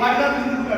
ਸਾਡਾ ਤੁਸੀਂ ਕਰਨਾ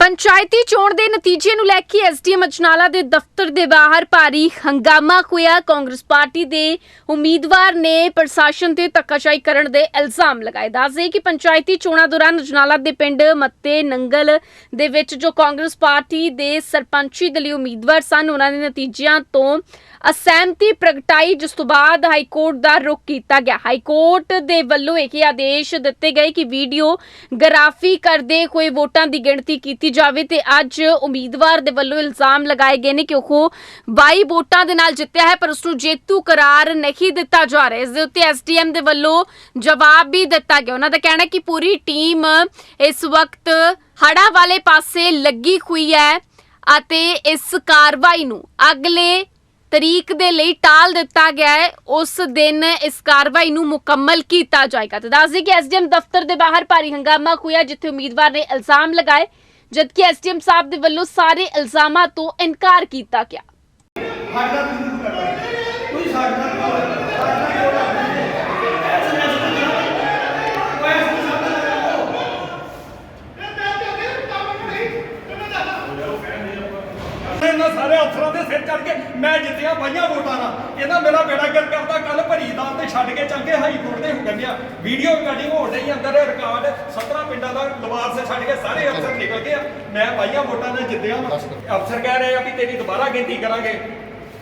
ਪੰਚਾਇਤੀ ਚੋਣ ਦੇ ਨਤੀਜੇ ਨੂੰ ਲੈ ਕੇ ਐਸਡੀਐਮ ਅਜਨਾਲਾ ਦੇ ਦਫ਼ਤਰ ਦੇ ਬਾਹਰ ਭਾਰੀ ਹੰਗਾਮਾ ਹੋਇਆ। ਕਾਂਗਰਸ ਪਾਰਟੀ ਦੇ ਉਮੀਦਵਾਰ ਨੇ ਪ੍ਰਸ਼ਾਸਨ ਤੇ ਧੱਕਾਸ਼ਾਹੀ ਕਰਨ ਦੇ ਇਲਜ਼ਾਮ ਲਗਾਏ। ਦੱਸਦੇ ਕਿ ਪੰਚਾਇਤੀ ਚੋਣਾਂ ਦੌਰਾਨ ਅਜਨਾਲਾ ਦੇ ਪਿੰਡ ਮੱਤੇ ਨੰਗਲ ਦੇ ਵਿੱਚ ਜੋ ਕਾਂਗਰਸ ਪਾਰਟੀ ਦੇ ਸਰਪੰਚੀ ਦੇ ਲਈ ਉਮੀਦਵਾਰ ਸਨ, ਉਹਨਾਂ ਦੇ ਨਤੀਜਿਆਂ ਤੋਂ ਅਸਹਿਮਤੀ ਪ੍ਰਗਟਾਈ, ਜਿਸ ਤੋਂ ਬਾਅਦ ਹਾਈ ਕੋਰਟ ਦਾ ਰੁਖ ਕੀਤਾ ਗਿਆ। ਹਾਈ ਕੋਰਟ ਦੇ ਵੱਲੋਂ ਇਹ ਆਦੇਸ਼ ਦਿੱਤੇ ਗਏ ਕਿ ਵੀਡੀਓ ਗ੍ਰਾਫੀ ਕਰਦੇ ਹੋਏ ਵੋਟਾਂ ਦੀ ਗਿਣਤੀ ਕੀਤੀ ਜਾਵੇ ਤੇ ਅੱਜ ਉਮੀਦਵਾਰ ਦੇ ਵੱਲੋਂ ਇਲਜ਼ਾਮ ਲਗਾਏ ਗਏ ਨੇ ਕਿ ਉਹ 22 ਵੋਟਾਂ ਦੇ ਨਾਲ ਜਿੱਤਿਆ ਹੈ, ਪਰ ਉਸ ਨੂੰ ਜੇਤੂ ਕਰਾਰ ਨਹੀਂ ਦਿੱਤਾ ਜਾ ਰਿਹਾ। ਇਸ ਦੇ ਉੱਤੇ ਐਸਡੀਐਮ ਦੇ ਵੱਲੋਂ ਜਵਾਬ ਵੀ ਦਿੱਤਾ ਗਿਆ। ਉਹਨਾਂ ਦਾ ਕਹਿਣਾ ਹੈ ਕਿ ਪੂਰੀ ਟੀਮ ਇਸ ਵਕਤ ਹੜਾ ਵਾਲੇ ਪਾਸੇ ਲੱਗੀ ਹੋਈ ਹੈ ਅਤੇ ਇਸ ਕਾਰਵਾਈ ਨੂੰ ਅਗਲੇ ਤਰੀਕ ਦੇ ਲਈ ਟਾਲ ਦਿੱਤਾ ਗਿਆ ਹੈ। ਉਸ ਦਿਨ ਇਸ ਕਾਰਵਾਈ ਨੂੰ ਮੁਕੰਮਲ ਕੀਤਾ ਜਾਏਗਾ। ਤੇ ਦੱਸਦੇ ਕਿ ਐਸਡੀਐਮ ਦਫ਼ਤਰ ਦੇ ਬਾਹਰ ਭਾਰੀ ਹੰਗਾਮਾ ਹੋਇਆ, ਜਿੱਥੇ ਉਮੀਦਵਾਰ ਨੇ ਇਲਜ਼ਾਮ ਲਗਾਏ ਜਦਕਿ ਐਸਡੀਐਮ ਸਾਹਿਬ ਦੇ ਵੱਲੋਂ ਸਾਰੇ ਇਲਜ਼ਾਮਾਂ ਤੋਂ ਇਨਕਾਰ ਕੀਤਾ ਗਿਆ ਸਾਡਾ ਤੁਸੀਂ ਕਰਨਾ ਤੁਸੀਂ ਸਾਡਾ ਕੋਲ ਸਾਡਾ ਕੋਲ ਐਸੇ ਐਸੇ ਕੋਈ ਐਸੇ ਸ਼ਬਦ ਨਾ ਕਹੋ ਇਹਨਾਂ ਸਾਰੇ ਅਫਸਰਾਂ ਦੇ ਸਿਰ ਚੜ ਕੇ ਮੈਂ ਜਿੱਤਿਆ, ਬਾਈਆਂ ਵੋਟਾਂ ਨਾਲ ਇਹਦਾ ਮੇਰਾ ਬੇੜਾ ਗਰ ਕਰਦਾ ਕੱਲ ਭਰੀਦਾਨ ਤੇ ਛੱਡ ਕੇ ਚੱਲ ਕੇ ਹਾਈ ਕੋਰਟ ਦੇ ਹੋ ਗੰਨਿਆ ਵੀਡੀਓ ਰਿਕਾਰਡਿੰਗ ਹੋਣ ਡਈ ਅੰਦਰ ਰਿਕਾਰਡ 17 ਪਿੰਡਾਂ ਦਾ ਲਵਾਰ ਸੇ ਛੱਡ ਕੇ ਸਾਰੇ ਅਫਸਰ ਨਿਕਲ ਗਏ ਆ। ਮੈਂ ਬਾਈਆਂ ਵੋਟਾਂ ਨਾਲ ਜਿੱਤਿਆ ਵਾਂ। ਅਫਸਰ ਕਹਿ ਰਹੇ ਆ ਵੀ ਤੇਰੀ ਦੁਬਾਰਾ ਗਿਣਤੀ ਕਰਾਂਗੇ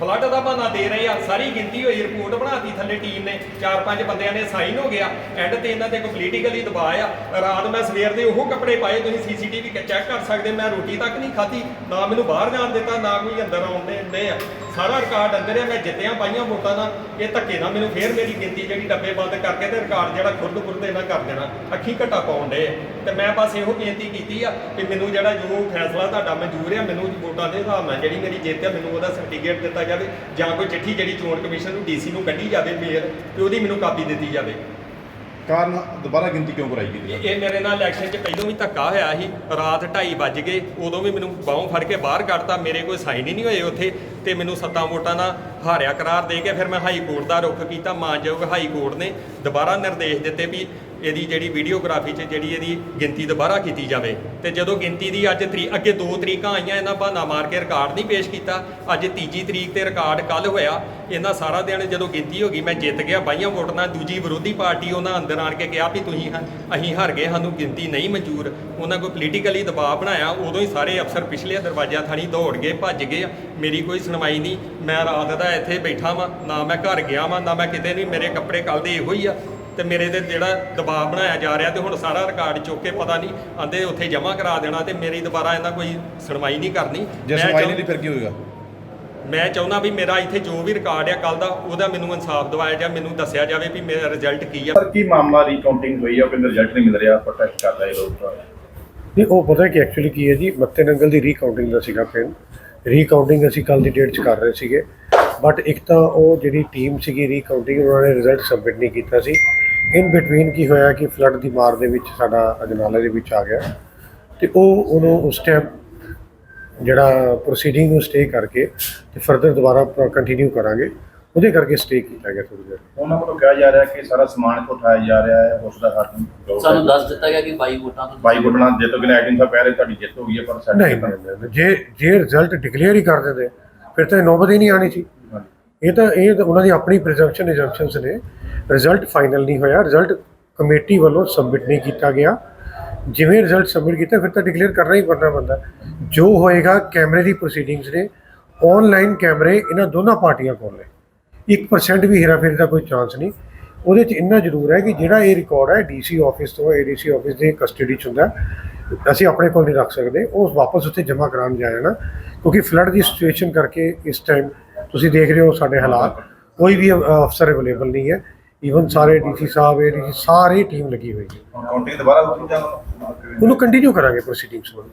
ਫਲੱਡ ਦਾ ਬਹਾਨਾ ਦੇ ਰਹੇ ਆ, ਸਾਰੀ ਗਿਣਤੀ ਹੋਈ ਰਿਪੋਰਟ ਬਣਾਤੀ ਥੱਲੇ ਟੀਮ ਨੇ। ਚਾਰ ਪੰਜ ਬੰਦਿਆਂ ਨੇ ਸਾਈਨ ਹੋ ਗਿਆ ਐਂਡ ਤੇ ਇਹਨਾਂ ਤੇ ਪੋਲੀਟੀਕਲੀ ਦਬਾਅ ਆ। ਰਾਤ ਮੈਂ ਸਵੇਰ ਦੇ ਉਹ ਕੱਪੜੇ ਪਾਏ, ਤੁਸੀਂ ਸੀਸੀਟੀਵੀ ਚੈੱਕ ਕਰ ਸਕਦੇ, ਮੈਂ ਰੋਟੀ ਤੱਕ ਨਹੀਂ ਖਾਧੀ, ਨਾ ਮੈਨੂੰ ਬਾਹਰ ਜਾਣ ਦਿੱਤਾ, ਨਾ ਕੋਈ ਅੰਦਰ ਆਉਣ ਦੇ ਆ। ਸਾਰਾ ਰਿਕਾਰਡ ਅੰਦਰ ਆ, ਮੈਂ ਜਿੱਤਿਆ ਪਾਈਆਂ ਵੋਟਾਂ ਦਾ, ਇਹ ਧੱਕੇ ਨਾਲ ਮੈਨੂੰ ਫੇਰ ਮੇਰੀ ਗਿਣਤੀ ਜਿਹੜੀ ਡੱਬੇ ਬੰਦ ਕਰਕੇ ਤੇ ਰਿਕਾਰਡ ਜਿਹੜਾ ਖੁਰਦ ਖੁਰਦ ਇਹਨਾਂ ਕਰ ਦੇਣਾ, ਅੱਖੀ ਘਟਾ ਪਾਉਣ ਦੇ ਤੇ ਮੈਂ ਬਸ ਇਹੋ ਬੇਨਤੀ ਕੀਤੀ ਆ ਕਿ ਮੈਨੂੰ ਜਿਹੜਾ ਜੋ ਫੈਸਲਾ ਤੁਹਾਡਾ ਮਨਜ਼ੂਰ ਆ, ਮੈਨੂੰ ਵੋਟਾਂ ਦੇ ਹਿਸਾਬ ਨਾਲ ਜਿਹੜੀ ਮੇਰੀ ਜਿੱਤ ਆ, ਮੈਨੂੰ ਉਹਦਾ ਸਰਟੀਫਿਕੇਟ ਦਿੱਤਾ ਜਾਵੇ ਜਾਂ ਕੋਈ ਚਿੱਠੀ ਜਿਹੜੀ ਚੋਣ ਕਮਿਸ਼ਨ ਨੂੰ ਡੀਸੀ ਨੂੰ ਕੱਢੀ ਜਾਵੇ ਮੇਲ ਤੇ ਉਹਦੀ ਮੈਨੂੰ ਕਾਪੀ ਦਿੱਤੀ ਜਾਵੇ। ਕਾਰਨ ਦੁਬਾਰਾ ਗਿਣਤੀ ਕਿਉਂ ਕਰਾਈ ਗਈ ਹੈ? ਇਹ ਮੇਰੇ ਨਾਲ ਇਲੈਕਸ਼ਨ 'ਚ ਪਹਿਲਾਂ ਵੀ ਧੱਕਾ ਹੋਇਆ ਸੀ, ਰਾਤ 2:30 ਵੱਜ ਗਏ, ਉਦੋਂ ਵੀ ਮੈਨੂੰ ਬਾਹੋਂ ਫੜ ਕੇ ਬਾਹਰ ਕੱਢਤਾ, ਮੇਰੇ ਕੋਈ ਸਾਈਨ ਹੀ ਨਹੀਂ ਹੋਏ ਉੱਥੇ, ਤੇ ਮੈਨੂੰ ਸੱਤਾਂ ਵੋਟਾਂ ਨਾਲ ਹਾਰਿਆ ਕਰਾਰ ਦੇ ਕੇ ਫਿਰ ਮੈਂ ਹਾਈ ਕੋਰਟ ਦਾ ਰੁਖ ਕੀਤਾ, ਮਾਨਯੋਗ ਹਾਈ ਕੋਰਟ ਨੇ ਦੁਬਾਰਾ ਨਿਰਦੇਸ਼ ਦਿੱਤੇ ਵੀ ਇਹਦੀ ਜਿਹੜੀ ਵੀਡੀਓਗ੍ਰਾਫੀ 'ਚ ਜਿਹੜੀ ਇਹਦੀ ਗਿਣਤੀ ਦੁਬਾਰਾ ਕੀਤੀ ਜਾਵੇ। ਤੇ ਜਦੋਂ ਗਿਣਤੀ ਦੀ ਅੱਜ ਤਰੀ, ਅੱਗੇ ਦੋ ਤਰੀਕਾਂ ਆਈਆਂ, ਇਹਨਾਂ ਬਹਾਨਾ ਮਾਰ ਕੇ ਰਿਕਾਰਡ ਨਹੀਂ ਪੇਸ਼ ਕੀਤਾ। ਅੱਜ ਤੀਜੀ ਤਰੀਕ ਤੇ ਰਿਕਾਰਡ ਕੱਲ ਹੋਇਆ। ਇਹਨਾਂ ਸਾਰਾ ਦਿਨ ਜਦੋਂ ਗਿਣਤੀ ਹੋ ਗਈ, ਮੈਂ ਜਿੱਤ ਗਿਆ, ਬਾਈਆਂ ਵੋਟ ਨਾਲ ਦੂਜੀ ਵਿਰੋਧੀ ਪਾਰਟੀ ਉਹਨਾਂ ਅੰਦਰ ਆਣ ਕੇ ਕਿਹਾ ਵੀ ਤੁਸੀਂ ਹਾਂ- ਅਸੀਂ ਹਾਰ ਗਏ, ਸਾਨੂੰ ਗਿਣਤੀ ਨਹੀਂ ਮਨਜ਼ੂਰ। ਉਹਨਾਂ ਕੋਈ ਪੋਲੀਟੀਕਲੀ ਦਬਾਅ ਬਣਾਇਆ, ਉਦੋਂ ਹੀ ਸਾਰੇ ਅਫਸਰ ਪਿਛਲੇ ਦਰਵਾਜ਼ਿਆਂ ਥਾਣੀ ਦੌੜ ਗਏ, ਭੱਜ ਗਏ। ਮੇਰੀ ਕੋਈ ਸੁਣਵਾਈ ਨਹੀਂ, ਮੈਂ ਰਾਤ ਦਾ ਇੱਥੇ ਬੈਠਾ ਵਾਂ, ਨਾ ਮੈਂ ਘਰ ਗਿਆ ਵਾਂ, ਨਾ ਮੈਂ ਕਿਤੇ ਨਹੀਂ, ਮੇਰੇ ਕੱਪੜੇ ਕੱਲ ਦੇ ਇਹੋ ਹੀ ਆ। ਤੇ ਮੇਰੇ ਤੇ ਜਿਹੜਾ ਦਬਾਅ ਬਣਾਇਆ ਜਾ ਰਿਹਾ ਤੇ ਹੁਣ ਸਾਰਾ ਰਿਕਾਰਡ ਚੁੱਕ ਕੇ ਪਤਾ ਨਹੀਂ ਆਂਦੇ ਉੱਥੇ ਜਮ੍ਹਾਂ ਕਰਾ ਦੇਣਾ ਤੇ ਮੇਰੀ ਦੁਬਾਰਾ ਇਹਨਾਂ ਕੋਈ ਸੁਣਵਾਈ ਨਹੀਂ ਕਰਨੀ। ਜੇ ਮੈਂ ਸੁਣਵਾਈ ਚਾਹੁੰ- ਨਹੀਂ ਫਿਰ ਕੀ ਹੋਏਗਾ? ਮੈਂ ਚਾਹੁੰਦਾ ਵੀ ਮੇਰਾ ਇੱਥੇ ਜੋ ਵੀ ਰਿਕਾਰਡ ਆ ਕੱਲ ਦਾ ਉਹਦਾ ਮੈਨੂੰ ਇਨਸਾਫ ਦਿਵਾਇਆ ਜਾ ਮੈਨੂੰ ਦੱਸਿਆ ਜਾਵੇ ਵੀ ਮੇਰਾ ਰਿਜ਼ਲਟ ਕੀ ਆ। ਸਰ ਕੀ ਮਾਮਲਾ ਰੀਕਾਊਂਟਿੰਗ ਹੋਈ ਹੈ ਕਿ ਰਿਜ਼ਲਟ ਨਹੀਂ ਮਿਲ ਰਿਹਾ ਪ੍ਰੋਟੈਸਟ ਕਰ ਰਹੇ ਲੋਕ ਨਹੀਂ ਉਹ ਪਤਾ ਕਿ ਐਕਚੁਅਲੀ ਕੀ ਹੈ ਜੀ ਮੱਤੇ ਨੰਗਲ ਦੀ ਰੀਕਾਊਂਟਿੰਗ ਦਾ ਸੀਗਾ ਪਿੰਡ। ਰੀਕਾਊਂਟਿੰਗ ਅਸੀਂ ਕੱਲ ਦੀ ਡੇਟ 'ਚ ਕਰ ਰਹੇ ਸੀਗੇ। ਬਟ ਇੱਕ ਤਾਂ ਉਹ ਜਿਹੜੀ ਟੀਮ ਸੀਗੀ ਰੀਕਾਊਂਟਿੰਗ ਉਹਨਾਂ ਨੇ ਰਿਜ਼ਲਟ ਸਬਮਿਟ ਨਹੀਂ ਕੀਤਾ ਸੀ। ਇਨ ਬਿਟਵੀਨ ਕੀ ਹੋਇਆ ਕਿ ਫਲੱਡ ਦੀ ਮਾਰ ਦੇ ਵਿੱਚ ਸਾਡਾ ਅਜਨਾਲੇ ਦੇ ਵਿੱਚ ਆ ਗਿਆ ਤੇ ਉਹ ਉਹਨੂੰ ਉਸ ਟਾਈਮ ਜਿਹੜਾ ਪ੍ਰੋਸੀਡਿੰਗ ਨੂੰ ਸਟੇ ਕਰਕੇ ਤੇ ਫਰਦਰ ਦੁਬਾਰਾ ਕੰਟੀਨਿਊ ਕਰਾਂਗੇ ਉਹਦੇ ਕਰਕੇ ਸਟੇ ਕੀਤਾ ਗਿਆ ਥੋੜੀ ਦੇਰ। ਉਹਨਾਂ ਵੱਲੋਂ ਕਿਹਾ ਜਾ ਰਿਹਾ ਕਿ ਸਾਰਾ ਸਮਾਨ ਇੱਥੋਂ ਉਠਾਇਆ ਜਾ ਰਿਹਾ ਹੈ ਉਸ ਦਾ ਹੱਥ ਸਾਨੂੰ ਦੱਸ ਦਿੱਤਾ ਗਿਆ ਕਿ 22 ਵੋਟਾਂ ਤੋਂ ਬਾਈ ਗੁੱਡਣਾ ਜਿੱਤ ਗਏ ਐਕਟਿੰਗ ਸਾਹਿਬ ਕਹਿ ਰਹੇ ਤੁਹਾਡੀ ਜਿੱਤ ਹੋ ਗਈ ਹੈ ਪਰ ਸਾਡੀ ਨਹੀਂ ਜੇ ਜੇ ਰਿਜ਼ਲਟ ਡਿਕਲੇਅਰ ਹੀ ਕਰ ਦਿੰਦੇ ਫਿਰ ਤਾਂ ਨੌਬਤ ਹੀ ਨਹੀਂ ਆਣੀ ਸੀ। ਇਹ ਤਾਂ, ਇਹ ਉਹਨਾਂ ਦੀ ਆਪਣੀ ਪ੍ਰੀਜ਼ੰਪਸ਼ਨ ਐਗਜ਼ੈਂਪਸ਼ਨਸ ਨੇ। ਰਿਜ਼ਲਟ ਫਾਈਨਲ ਨਹੀਂ ਹੋਇਆ। ਰਿਜ਼ਲਟ ਕਮੇਟੀ ਵੱਲੋਂ ਸਬਮਿਟ ਨਹੀਂ ਕੀਤਾ ਗਿਆ। ਜਿਵੇਂ ਰਿਜ਼ਲਟ ਸਬਮਿਟ ਕੀਤਾ, ਫਿਰ ਤਾਂ ਡਿਕਲੇਅਰ ਕਰਨਾ ਹੀ ਕਰਨਾ ਬੰਦਾ ਜੋ ਹੋਏਗਾ, ਕੈਮਰੇ ਦੀ ਪ੍ਰੋਸੀਡਿੰਗਸ ਨੇ। ਆਨਲਾਈਨ ਕੈਮਰੇ ਇਹਨਾਂ ਦੋਨਾਂ ਪਾਰਟੀਆਂ ਕੋਲ ਨੇ। 1% ਵੀ ਹੇਰਾਫੇਰੀ ਦਾ ਕੋਈ ਚਾਂਸ ਨਹੀਂ। ਉਹਦੇ 'ਚ ਇੰਨਾ ਜ਼ਰੂਰ ਹੈ ਕਿ ਜਿਹੜਾ ਇਹ ਰਿਕਾਰਡ ਹੈ ਡੀਸੀ ਆਫਿਸ ਤੋਂ ਏਡੀਸੀ ਆਫਿਸ ਦੇ ਕਸਟਡੀ 'ਚ ਹੁੰਦਾ ਅਸੀਂ ਆਪਣੇ ਕੋਲ ਨਹੀਂ ਰੱਖ ਸਕਦੇ। ਉਹ ਵਾਪਸ ਉੱਥੇ ਜਮ੍ਹਾਂ ਕਰਾਉਣ ਜਾਇਆ ਨਾ। ਕਿਉਂਕਿ ਫਲੱਡ ਦੀ ਸਿਚੁਏਸ਼ਨ ਕਰਕੇ ਇਸ ਟਾਈਮ ਤੁਸੀਂ ਦੇਖ ਰਹੇ ਹੋ ਸਾਡੇ ਹਾਲਾਤ। ਕੋਈ ਵੀ ਅਫਸਰ ਅਵੇਲੇਬਲ ਨਹੀਂ ਹੈ। ਈਵਨ ਸਾਰੇ ਡੀਸੀ ਸਾਹਿਬ ਏਡੀਸੀ ਸਾਰੀ ਟੀਮ ਲੱਗੀ ਹੋਈ ਹੈ। ਕਾਊਂਟਿੰਗ ਦੁਬਾਰਾ ਉਹਨੂੰ ਕੰਟੀਨਿਊ ਕਰਾਂਗੇ ਪ੍ਰੋਸੀਡਿੰਗਸ ਨੂੰ।